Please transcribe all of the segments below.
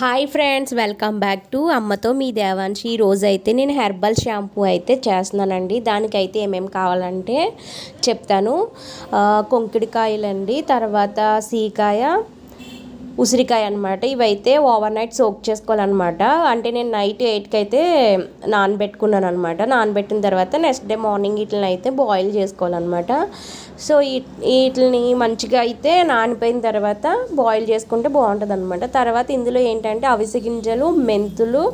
Hi friends welcome back to అమ్మతో మీ దేవాంశి. ఈ రోజు అయితే నేను హెర్బల్ షాంపూ అయితే చేస్తున్నానండి. దానికైతే ఏమేమి కావాలంటే చెప్తాను. కొంకుడికాయలండి కొంకిడికాయలండి తర్వాత సీకాయ ఉసిరికాయ అనమాట ఇవైతే ఓవర్ నైట్ సోక్ చేసుకోవాలన్నమాట. అంటే నేను నైట్ ఎయిట్కి అయితే నానబెట్టుకున్నాను అనమాట నానబెట్టిన తర్వాత నెక్స్ట్ డే మార్నింగ్ వీటిని అయితే బాయిల్ చేసుకోవాలన్నమాట సో వీటిని మంచిగా అయితే నానిపోయిన తర్వాత బాయిల్ చేసుకుంటే బాగుంటుంది అనమాట తర్వాత ఇందులో ఏంటంటే అవిసె గింజలు మెంతులు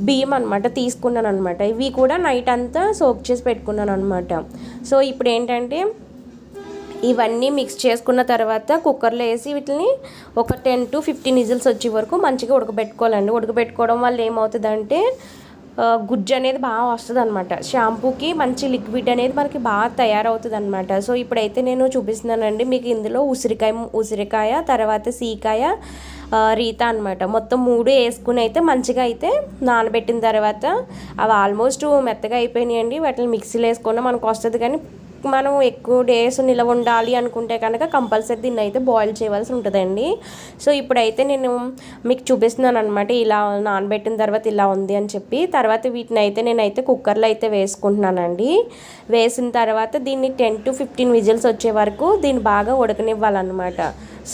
బియ్యం అనమాట తీసుకున్నాను అనమాట ఇవి కూడా నైట్ అంతా సోక్ చేసి పెట్టుకున్నాను అనమాట సో ఇప్పుడు ఏంటంటే ఇవన్నీ మిక్స్ చేసుకున్న తర్వాత కుక్కర్లో వేసి వీటిని ఒక టెన్ టు ఫిఫ్టీన్ విజిల్స్ వచ్చే వరకు మంచిగా ఉడకబెట్టుకోవాలండి. ఉడకబెట్టుకోవడం వల్ల ఏమవుతుందంటే గుజ్జు అనేది బాగా వస్తుంది అనమాట షాంపూకి మంచి లిక్విడ్ అనేది మనకి బాగా తయారవుతుంది అనమాట సో ఇప్పుడైతే నేను చూపిస్తున్నానండి. మీకు ఇందులో ఉసిరికాయ ఉసిరికాయ తర్వాత సీకాయ రీత అనమాట మొత్తం మూడు వేసుకుని అయితే మంచిగా అయితే నానబెట్టిన తర్వాత అవి ఆల్మోస్ట్ మెత్తగా అయిపోయినాయండి. వాటిని మిక్సీలో వేసుకున్న మనకు వస్తుంది కానీ మనం ఎక్కువ డేస్ నిలవ ఉండాలి అనుకుంటే కనుక కంపల్సరీ దీన్ని అయితే బాయిల్ చేయవలసి ఉంటుందండి. సో ఇప్పుడైతే నేను మీకు చూపిస్తున్నాను అనమాట ఇలా నానబెట్టిన తర్వాత ఇలా ఉంది అని చెప్పి. తర్వాత వీటిని అయితే నేనైతే కుక్కర్లో అయితే వేసుకుంటున్నానండి. వేసిన తర్వాత దీన్ని టెన్ టు ఫిఫ్టీన్ విజిల్స్ వచ్చే వరకు దీన్ని బాగా ఉడకనివ్వాలన్నమాట.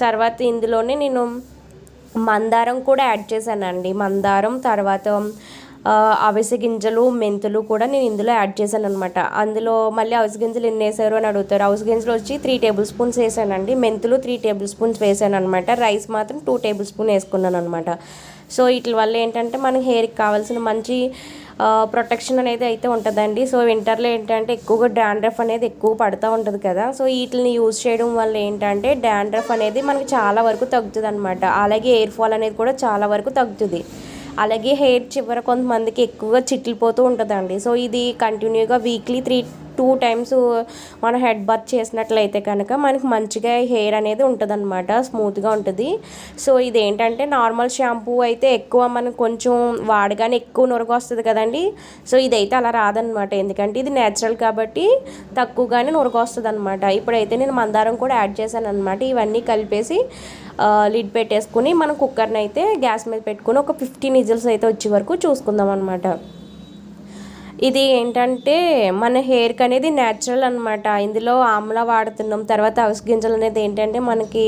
తర్వాత ఇందులోనే నేను మందారం కూడా యాడ్ చేశానండి. మందారం తర్వాత అవిసె గింజలు మెంతులు కూడా నేను ఇందులో యాడ్ చేశాను అనమాట అందులో మళ్ళీ అవిసె గింజలు ఎన్ని వేసారు అని అడుగుతారు. అవిసె గింజలు వచ్చి త్రీ టేబుల్ స్పూన్స్ వేసానండి. మెంతులు త్రీ టేబుల్ స్పూన్స్ వేసాను అనమాట రైస్ మాత్రం టూ టేబుల్ స్పూన్ వేసుకున్నాను అనమాట సో వీటి వల్ల ఏంటంటే మనకి హెయిర్కి కావాల్సిన మంచి ప్రొటెక్షన్ అనేది అయితే ఉంటుందండి. సో వింటర్లో ఏంటంటే ఎక్కువగా డాండ్రఫ్ అనేది ఎక్కువ పడుతూ ఉంటుంది కదా. సో వీటిని యూజ్ చేయడం వల్ల ఏంటంటే డాండ్రఫ్ అనేది మనకి చాలా వరకు తగ్గుతుంది అనమాట అలాగే ఎయిర్ ఫాల్ అనేది కూడా చాలా వరకు తగ్గుతుంది. అలాగే హెయిర్ చివర కొంతమందికి ఎక్కువగా చిట్లిపోతూ ఉంటుందండి. సో ఇది కంటిన్యూగా వీక్లీ త్రీ టూ టైమ్స్ మన హెడ్ బాత్ చేసినట్లయితే కనుక మనకి మంచిగా హెయిర్ అనేది ఉంటుంది అనమాట స్మూత్గా ఉంటుంది. సో ఇది ఏంటంటే నార్మల్ షాంపూ అయితే ఎక్కువ మనం కొంచెం వాడగానే ఎక్కువ నురగ వస్తుంది కదండి. సో ఇదైతే అలా రాదనమాట ఎందుకంటే ఇది నేచురల్ కాబట్టి తక్కువగానే నురగ వస్తుంది అనమాట ఇప్పుడైతే నేను మందారం కూడా యాడ్ చేశాను అనమాట ఇవన్నీ కలిపేసి లిడ్ పెట్టేసుకుని మనం కుక్కర్ని అయితే గ్యాస్ మీద పెట్టుకుని ఒక ఫిఫ్టీన్ ఇజిల్స్ అయితే వచ్చే వరకు చూసుకుందాం అనమాట ఇది ఏంటంటే మన హెయిర్కి అనేది న్యాచురల్ అనమాట ఇందులో ఆమ్లా వాడుతున్నాం. తర్వాత అవిసె గింజలు అనేది ఏంటంటే మనకి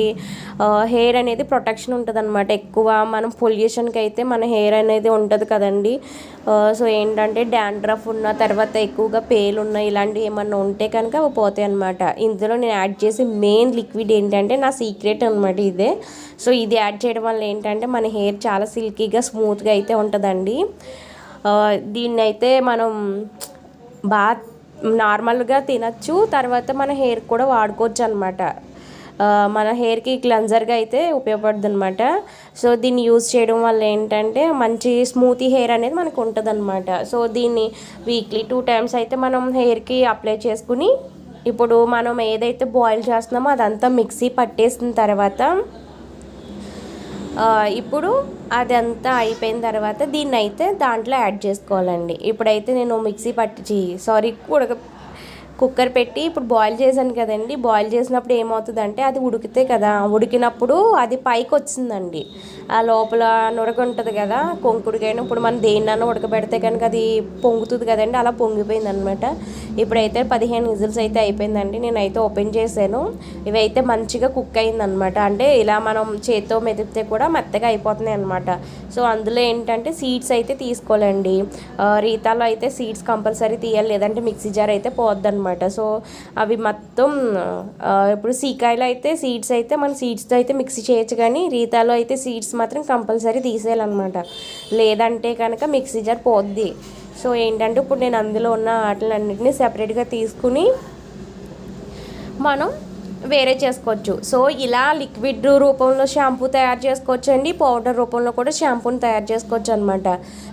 హెయిర్ అనేది ప్రొటెక్షన్ ఉంటుంది అనమాట ఎక్కువ మనం పొల్యూషన్కి అయితే మన హెయిర్ అనేది ఉంటుంది కదండి. సో ఏంటంటే డాండ్రఫ్ ఉన్న తర్వాత ఎక్కువగా పేలు ఉన్న ఇలాంటివి ఏమన్నా ఉంటే కనుక అవి పోతాయి అనమాట ఇందులో నేను యాడ్ చేసే మెయిన్ లిక్విడ్ ఏంటంటే నా సీక్రెట్ అనమాట ఇదే. సో ఇది యాడ్ చేయడం వల్ల ఏంటంటే మన హెయిర్ చాలా సిల్కీగా స్మూత్గా అయితే ఉంటుందండి. దీన్ని అయితే మనం బాగా నార్మల్గా తినచ్చు తర్వాత మన హెయిర్ కూడా వాడుకోవచ్చు అనమాట మన హెయిర్కి క్లెన్జర్గా అయితే ఉపయోగపడుతుంది అనమాట సో దీన్ని యూజ్ చేయడం వల్ల ఏంటంటే మంచి స్మూతీ హెయిర్ అనేది మనకు ఉంటుంది అనమాట సో దీన్ని వీక్లీ టూ టైమ్స్ అయితే మనం హెయిర్కి అప్లై చేసుకుని ఇప్పుడు మనం ఏదైతే బాయిల్ చేస్తున్నామో అదంతా మిక్సీ పట్టేసిన తర్వాత ఇప్పుడు అదంతా అయిపోయిన తర్వాత దీన్ని అయితే దాంట్లో యాడ్ చేసుకోవాలండి. ఇప్పుడైతే నేను మిక్సీ పట్టి సారీ ఉడక కుక్కర్ పెట్టి ఇప్పుడు బాయిల్ చేశాను కదండి. బాయిల్ చేసినప్పుడు ఏమవుతుందంటే అది ఉడికితే కదా ఉడికినప్పుడు అది పైకి వచ్చిందండి. ఆ లోపల నురగ ఉంటుంది కదా కొంకుడికైనా ఇప్పుడు మనం దేన్నైనా ఉడకబెడితే కనుక అది పొంగుతుంది కదండి అలా పొంగిపోయింది అనమాట ఇప్పుడైతే పదిహేను విజిల్స్ అయితే అయిపోయిందండి. నేనైతే ఓపెన్ చేశాను. ఇవైతే మంచిగా కుక్ అయిందనమాట అంటే ఇలా మనం చేత్తో మెదిపితే కూడా మెత్తగా అయిపోతున్నాయి అనమాట సో అందులో ఏంటంటే సీడ్స్ అయితే తీసుకోవాలండి. రీతాలో అయితే సీడ్స్ కంపల్సరీ తీయాలి. లేదంటే మిక్సీ జార్ అయితే పోద్ది అనమాట సో అవి మొత్తం ఇప్పుడు సీకాయలో అయితే సీడ్స్ అయితే మన సీడ్స్తో అయితే మిక్సీ చేయొచ్చు కానీ రీతాలో అయితే సీడ్స్ మాత్రం కంపల్సరీ తీసేయాలన్నమాట. లేదంటే కనుక మిక్సీ జార్ పోద్ది. సో ఏంటంటే ఇప్పుడు నేను అందులో ఉన్న ఆటలన్నింటినీ సెపరేట్గా తీసుకుని మనం వేరే చేసుకోవచ్చు. సో ఇలా లిక్విడ్ రూపంలో షాంపూ తయారు చేసుకోవచ్చు అండి. పౌడర్ రూపంలో కూడా షాంపూని తయారు చేసుకోవచ్చు అనమాట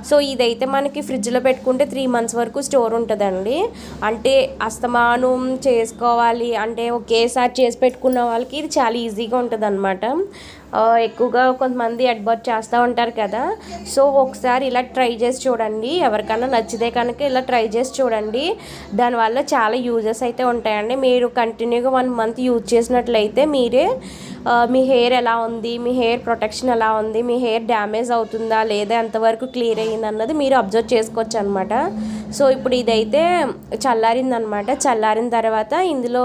సో ఇదైతే మనకి ఫ్రిడ్జ్లో పెట్టుకుంటే త్రీ మంత్స్ వరకు స్టోర్ ఉంటుందండి. అంటే అస్తమానం చేసుకోవాలి. అంటే ఒకేసారి చేసి పెట్టుకున్న వాళ్ళకి ఇది చాలా ఈజీగా ఉంటుంది అనమాట ఎక్కువగా కొంతమంది అడ్బర్ట్ చేస్తూ ఉంటారు కదా. సో ఒకసారి ఇలా ట్రై చేసి చూడండి. ఎవరికైనా నచ్చితే కనుక ఇలా ట్రై చేసి చూడండి. దానివల్ల చాలా యూజెస్ అయితే ఉంటాయండి. మీరు కంటిన్యూగా వన్ మంత్ యూజ్ చేసినట్లయితే మీరే మీ హెయిర్ ఎలా ఉంది మీ హెయిర్ ప్రొటెక్షన్ ఎలా ఉంది మీ హెయిర్ డ్యామేజ్ అవుతుందా లేదా ఎంతవరకు క్లియర్ అయ్యింది అన్నది మీరు అబ్జర్వ్ చేసుకోవచ్చు అనమాట సో ఇప్పుడు ఇదైతే చల్లారిందనమాట చల్లారిన తర్వాత ఇందులో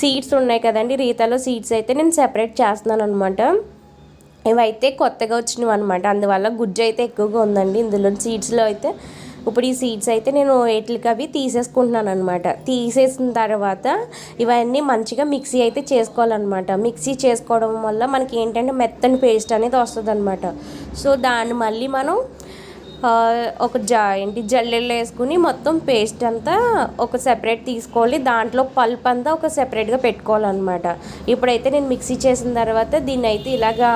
సీడ్స్ ఉన్నాయి కదండి రీతాలో సీడ్స్ అయితే నేను సెపరేట్ చేస్తున్నాను అనమాట ఇవైతే కొత్తగా వచ్చినవి అనమాట అందువల్ల గుజ్జు అయితే ఎక్కువగా ఉందండి. ఇందులో సీడ్స్లో అయితే ఇప్పుడు ఈ సీడ్స్ అయితే నేను వేటికి అవి తీసేసుకుంటున్నాను అనమాట తీసేసిన తర్వాత ఇవన్నీ మంచిగా మిక్సీ అయితే చేసుకోవాలన్నమాట. మిక్సీ చేసుకోవడం వల్ల మనకి ఏంటంటే మెత్తని పేస్ట్ అనేది వస్తుంది అనమాట సో దాన్ని మళ్ళీ మనం ఒక జా ఏంటి జల్లెల్లో వేసుకుని మొత్తం పేస్ట్ అంతా ఒక సెపరేట్ తీసుకోవాలి. దాంట్లో పల్ప్ అంతా ఒక సెపరేట్గా పెట్టుకోవాలన్నమాట. ఇప్పుడైతే నేను మిక్సీ చేసిన తర్వాత దీన్ని అయితే ఇలాగా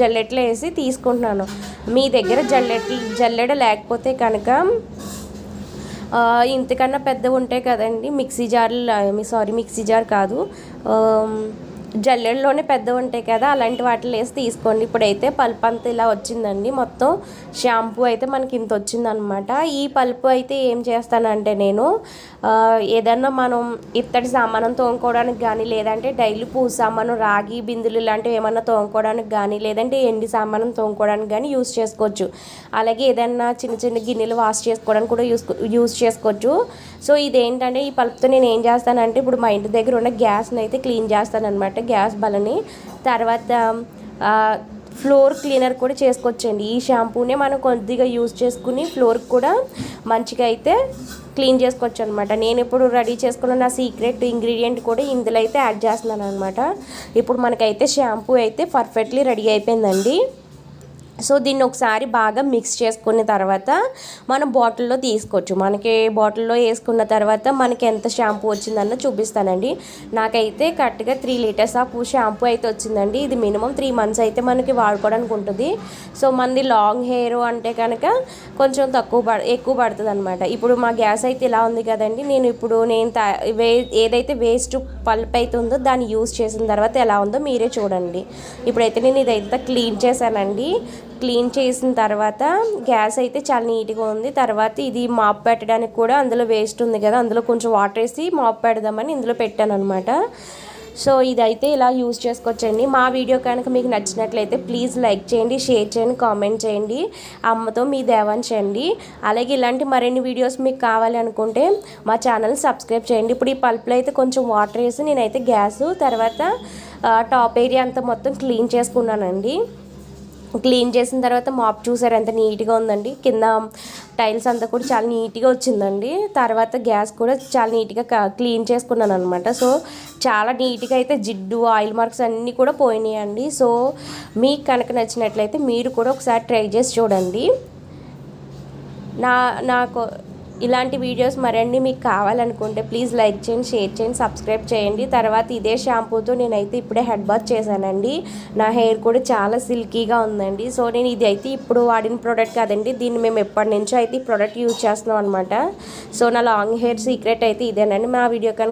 జల్లెట్లో వేసి తీసుకుంటున్నాను. మీ దగ్గర జల్లెట్లు జల్లెడ లేకపోతే కనుక ఇంతకన్నా పెద్దవి ఉంటాయి కదండి మిక్సీ జార్లు సారీ మిక్సీ జార్ కాదు. జల్లెడలోనే పెద్ద ఉంటాయి కదా అలాంటి వాటిలో వేసి తీసుకోండి. ఇప్పుడైతే పల్ప్ అంతా ఇలా వచ్చిందండి. మొత్తం షాంపూ అయితే మనకి ఇంత వచ్చిందనమాట ఈ పల్పు అయితే ఏం చేస్తానంటే నేను ఏదన్నా మనం ఇత్తడి సామానం తోముకోవడానికి కానీ లేదంటే డైలీ పూ సామాను రాగి బిందులు ఇలాంటివి ఏమన్నా తోముకోవడానికి కానీ లేదంటే ఎండి సామానం తోముకోవడానికి కానీ యూస్ చేసుకోవచ్చు. అలాగే ఏదన్నా చిన్న చిన్న గిన్నెలు వాష్ చేసుకోవడానికి కూడా యూస్ యూస్ చేసుకోవచ్చు. సో ఇదేంటంటే ఈ పల్పుతో నేను ఏం చేస్తానంటే ఇప్పుడు మా ఇంటి దగ్గర ఉన్న గ్యాస్ని అయితే క్లీన్ చేస్తానమాట గ్యాస్ బలని తర్వాత ఫ్లోర్ క్లీనర్ కూడా చేసుకోవచ్చండి. ఈ షాంపూనే మనం కొద్దిగా యూజ్ చేసుకుని ఫ్లోర్ కూడా మంచిగా అయితే క్లీన్ చేసుకోవచ్చు అనమాట నేను ఇప్పుడు రెడీ చేసుకున్న నా సీక్రెట్ ఇంగ్రీడియంట్ కూడా ఇందులో అయితే యాడ్ చేస్తున్నాను అనమాట ఇప్పుడు మనకైతే షాంపూ అయితే పర్ఫెక్ట్లీ రెడీ అయిపోయిందండి. సో దీన్ని ఒకసారి బాగా మిక్స్ చేసుకున్న తర్వాత మనం బాటిల్లో తీసుకోవచ్చు. మనకి బాటిల్లో వేసుకున్న తర్వాత మనకి ఎంత షాంపూ వచ్చిందన్న చూపిస్తానండి. నాకైతే కరెక్ట్గా త్రీ లీటర్స్ ఆఫ్ షాంపూ అయితే వచ్చిందండి. ఇది మినిమం త్రీ మంత్స్ అయితే మనకి వాడుకోవడానికి ఉంటుంది. సో మనది లాంగ్ హెయిర్ అంటే కనుక కొంచెం తక్కువ పడ ఎక్కువ పడుతుంది అనమాట ఇప్పుడు మా గ్యాస్ అయితే ఇలా ఉంది కదండి. నేను ఇప్పుడు నేను తా- వే ఏదైతే వేస్ట్ పల్ప్ అయితే ఉందో దాన్ని యూస్ చేసిన తర్వాత ఎలా ఉందో మీరే చూడండి. ఇప్పుడైతే నేను ఇదైతే క్లీన్ చేశానండి. క్లీన్ చేసిన తర్వాత గ్యాస్ అయితే చాలా నీట్గా ఉంది. తర్వాత ఇది మాప్ పెట్టడానికి కూడా అందులో వేస్ట్ ఉంది కదా అందులో కొంచెం వాటర్ వేసి మాప్ పెడదామని ఇందులో పెట్టాను అనమాట సో ఇదైతే ఇలా యూజ్ చేసుకోవచ్చండి. మా వీడియో కనుక మీకు నచ్చినట్లయితే ప్లీజ్ లైక్ చేయండి షేర్ చేయండి కామెంట్ చేయండి. అమ్మతో మీ దేవంచండి అలాగే ఇలాంటి మరిన్ని వీడియోస్ మీకు కావాలి అనుకుంటే మా ఛానల్ సబ్స్క్రైబ్ చేయండి. ఇప్పుడు ఈ పల్పులో అయితే కొంచెం వాటర్ వేసి నేనైతే గ్యాస్ తర్వాత టాప్ ఏరియా అంతా మొత్తం క్లీన్ చేసుకున్నానండి. క్లీన్ చేసిన తర్వాత మాప్ చూసారు ఎంత నీట్గా ఉందండి. కింద టైల్స్ అంతా కూడా చాలా నీట్గా వచ్చిందండి. తర్వాత గ్యాస్ కూడా చాలా నీట్గా క- క్లీన్ చేసుకున్నాను అనమాట సో చాలా నీట్గా అయితే జిడ్డు ఆయిల్ మార్క్స్ అన్నీ కూడా పోయినాయండి. సో మీకు కనుక నచ్చినట్లయితే మీరు కూడా ఒకసారి ట్రై చేసి చూడండి. నా నాకు ఇలాంటి వీడియోస్ మరండి మీకు కావాలనుకుంటే ప్లీజ్ లైక్ చేయండి షేర్ చేయండి సబ్స్క్రైబ్ చేయండి. తర్వాత ఇదే షాంపూతో నేనైతే ఇప్పుడే హెడ్ బాత్ చేశానండి. నా హెయిర్ కూడా చాలా సిల్కీగా ఉందండి. సో నేను ఇది అయితే ఇప్పుడు వాడిన ప్రోడక్ట్ కాదండి. దీన్ని మేము ఎప్పటి నుంచో అయితే ఈ ప్రోడక్ట్ యూజ్ చేస్తున్నాం అనమాట సో నా లాంగ్ హెయిర్ సీక్రెట్ అయితే ఇదేనండి. మా వీడియో కనుక